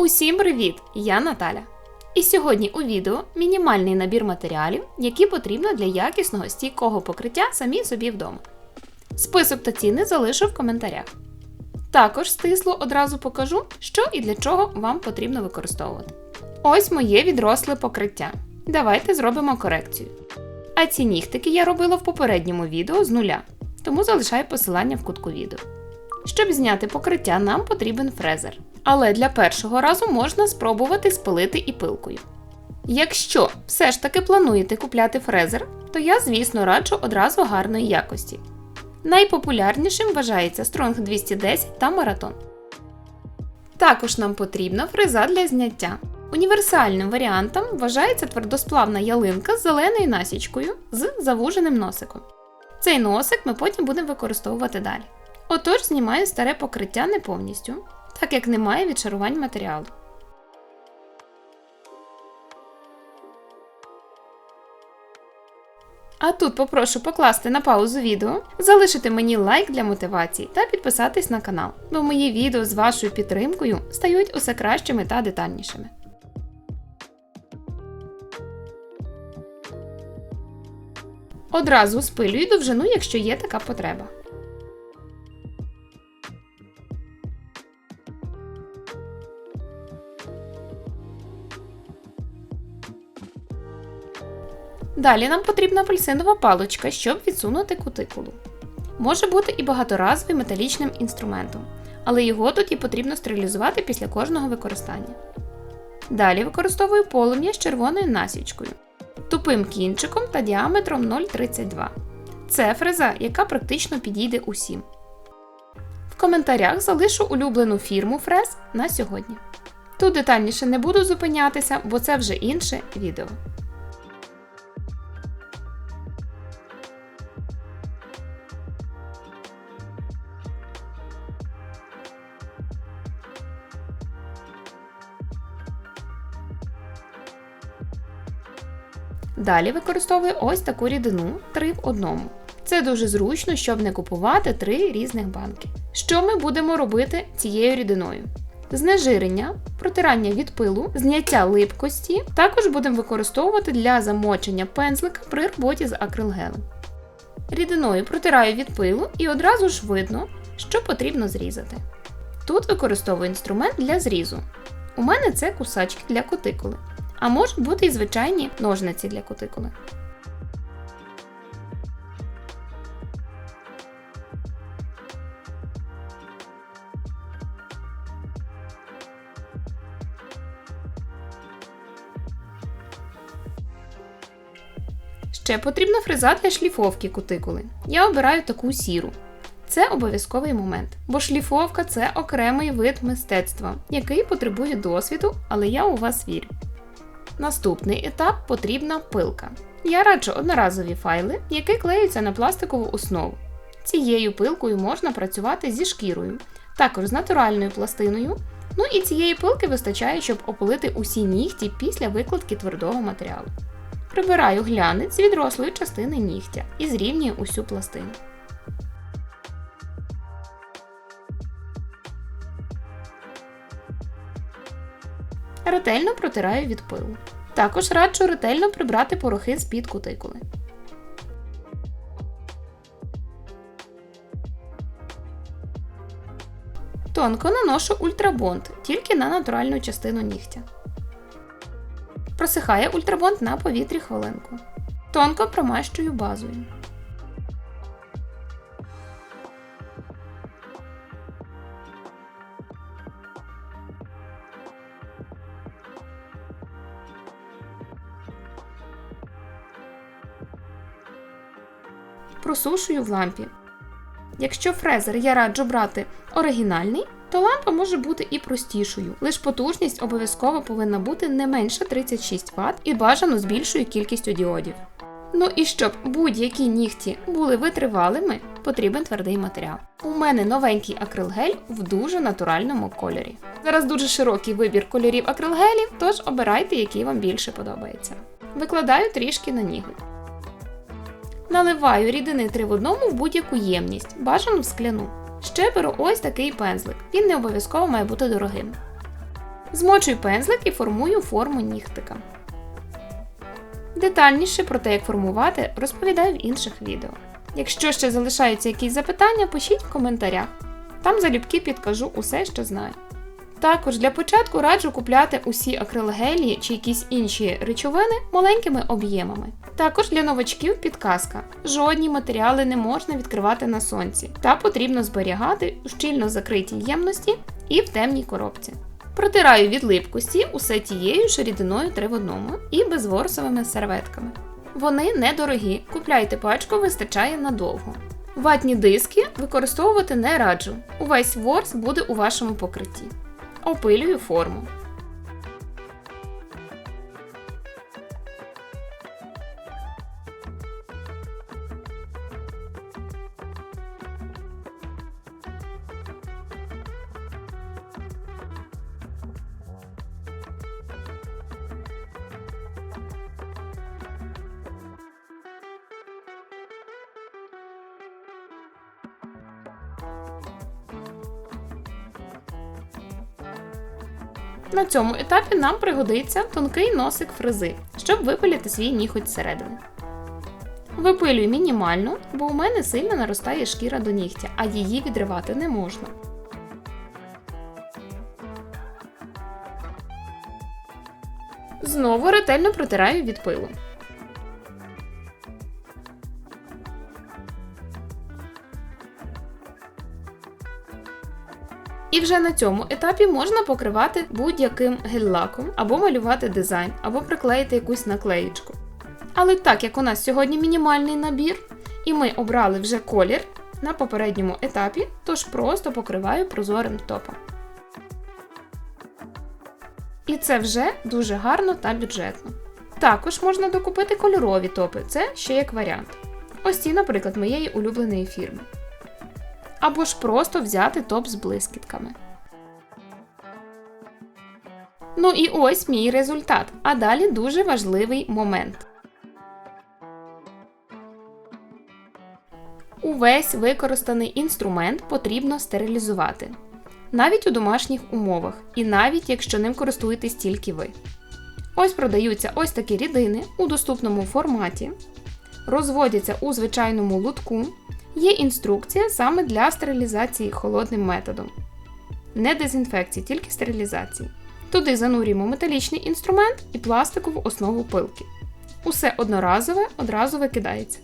Усім привіт! Я Наталя. І сьогодні у відео мінімальний набір матеріалів, які потрібно для якісного стійкого покриття самі собі вдома. Список та ціни залишу в коментарях. Також стисло одразу покажу, що і для чого вам потрібно використовувати. Ось моє відросле покриття. Давайте зробимо корекцію. А ці нігтики я робила в попередньому відео з нуля, тому залишаю посилання в кутку відео. Щоб зняти покриття, нам потрібен фрезер. Але для першого разу можна спробувати спилити і пилкою. Якщо все ж таки плануєте купляти фрезер, то я, звісно, раджу одразу гарної якості. Найпопулярнішим вважається Strong 210 та Marathon. Також нам потрібна фреза для зняття. Універсальним варіантом вважається твердосплавна ялинка з зеленою насічкою з завуженим носиком. Цей носик ми потім будемо використовувати далі. Отож, знімаю старе покриття не повністю, так як немає відшарувань матеріалу. А тут попрошу покласти на паузу відео, залишити мені лайк для мотивації та підписатись на канал, бо мої відео з вашою підтримкою стають усе кращими та детальнішими. Одразу спилюю довжину, якщо є така потреба. Далі нам потрібна апельсинова паличка, щоб відсунути кутикулу. Може бути і багаторазовим металічним інструментом, але його тоді потрібно стерилізувати після кожного використання. Далі використовую полум'я з червоною насічкою, тупим кінчиком та діаметром 0,32. Це фреза, яка практично підійде усім. В коментарях залишу улюблену фірму фрез на сьогодні. Тут детальніше не буду зупинятися, бо це вже інше відео. Далі використовую ось таку рідину 3 в одному. Це дуже зручно, щоб не купувати три різних банки. Що ми будемо робити цією рідиною? Знежирення, протирання від пилу, зняття липкості також будемо використовувати для замочення пензлика при роботі з акрилгелем. Рідиною протираю від пилу і одразу ж видно, що потрібно зрізати. Тут використовую інструмент для зрізу. У мене це кусачки для кутикули а можуть бути і звичайні ножниці для кутикули. Ще потрібна фреза для шліфовки кутикули. Я обираю таку сіру. Це обов'язковий момент, бо шліфовка це окремий вид мистецтва, який потребує досвіду, але я у вас вірю. Наступний етап потрібна пилка. Я раджу одноразові файли, які клеються на пластикову основу. Цією пилкою можна працювати зі шкірою, також з натуральною пластиною. Ну і цієї пилки вистачає, щоб опилити усі нігті після викладки твердого матеріалу. Прибираю глянець з відрослої частини нігтя і зрівнюю усю пластину. Ретельно протираю від пилу. Також раджу ретельно прибрати порохи з-під кутикули. Тонко наношу ультрабонд тільки на натуральну частину нігтя. Просихає ультрабонд на повітрі хвилинку. Тонко промащую базою. Просушую в лампі. Якщо фрезер я раджу брати оригінальний, то лампа може бути і простішою, лише потужність обов'язково повинна бути не менше 36 Вт і бажано з більшою кількістю діодів. Ну і щоб будь-які нігті були витривалими, потрібен твердий матеріал. У мене новенький акрилгель в дуже натуральному кольорі. Зараз дуже широкий вибір кольорів акрилгелів, тож обирайте, який вам більше подобається. Викладаю трішки на ніготь. Наливаю рідини 3 в одному в будь-яку ємність, бажану в скляну. Ще беру ось такий пензлик. Він не обов'язково має бути дорогим. Змочую пензлик і формую форму нігтика. Детальніше про те, як формувати, розповідаю в інших відео. Якщо ще залишаються якісь запитання, пишіть в коментарях. Там залюбки підкажу усе, що знаю. Також для початку раджу купляти усі акрилгелії чи якісь інші речовини маленькими об'ємами. Також для новачків підказка: жодні матеріали не можна відкривати на сонці, та потрібно зберігати у щільно закритій ємності і в темній коробці. Протираю від липкості усе тією ж рідиною 3 в 1 і безворсовими серветками. Вони недорогі, купляйте пачку, вистачає надовго. Ватні диски використовувати не раджу. Увесь ворс буде у вашому покритті. Опилюю форму. На цьому етапі нам пригодиться тонкий носик фрези, щоб випилити свій ніготь зсередини. Випилюю мінімально, бо у мене сильно наростає шкіра до нігтя, а її відривати не можна. Знову ретельно протираю від пилу. І вже на цьому етапі можна покривати будь-яким гель-лаком, або малювати дизайн, або приклеїти якусь наклеїчку. Але так як у нас сьогодні мінімальний набір, і ми обрали вже колір на попередньому етапі, тож просто покриваю прозорим топом. І це вже дуже гарно та бюджетно. Також можна докупити кольорові топи, це ще як варіант. Ось ці, наприклад, моєї улюбленої фірми або ж просто взяти топ з блискітками. Ну і ось мій результат. А далі дуже важливий момент. Увесь використаний інструмент потрібно стерилізувати. Навіть у домашніх умовах, і навіть якщо ним користуєтесь тільки ви. Ось продаються ось такі рідини у доступному форматі, розводяться у звичайному лутку Є інструкція саме для стерилізації холодним методом. Не дезінфекції, тільки стерилізації. Туди занурюємо металічний інструмент і пластикову основу пилки. Усе одноразове одразу викидається.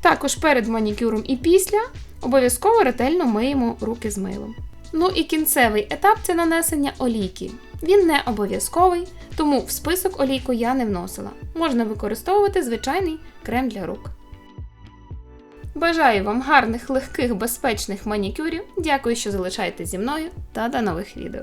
Також перед манікюром і після обов'язково ретельно миємо руки з милом. Ну і кінцевий етап це нанесення олійки. Він не обов'язковий, тому в список олійку я не вносила. Можна використовувати звичайний крем для рук. Бажаю вам гарних, легких, безпечних манікюрів. Дякую, що залишаєтесь зі мною та до нових відео.